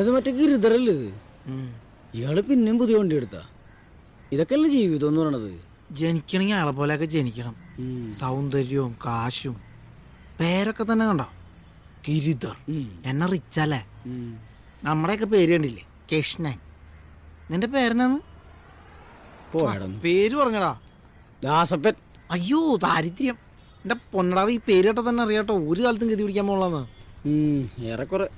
ഇത് മറ്റേ ഗിരിധറല്ലേ ഇത്? ഇയാൾ പിന്നെയും പുതിയ വണ്ടി എടുത്താ. ഇതൊക്കെയല്ലേ ജീവിതം എന്ന് പറയണത്? ജനിക്കണമെങ്കിൽ അയാളെ പോലെയൊക്കെ ജനിക്കണം. സൗന്ദര്യവും കാശും പേരൊക്കെ തന്നെ കണ്ടോ? ഗിരിധർ. എന്നെ റിച്ചല്ലേ നമ്മുടെയൊക്കെ പേര് കണ്ടില്ലേ? കൃഷ്ണൻ. നിന്റെ പേരെന്നാന്ന് പേര് പറഞ്ഞടാ. ദാസപ്പൻ. അയ്യോ ദാരിദ്ര്യം. എന്റെ പൊന്നടാവ് ഈ പേര് കേട്ടോ തന്നെ അറിയാട്ടോ. ഒരു കാലത്തും ഗതി പിടിക്കാൻ പോളാന്ന് ഏറെക്കുറെ.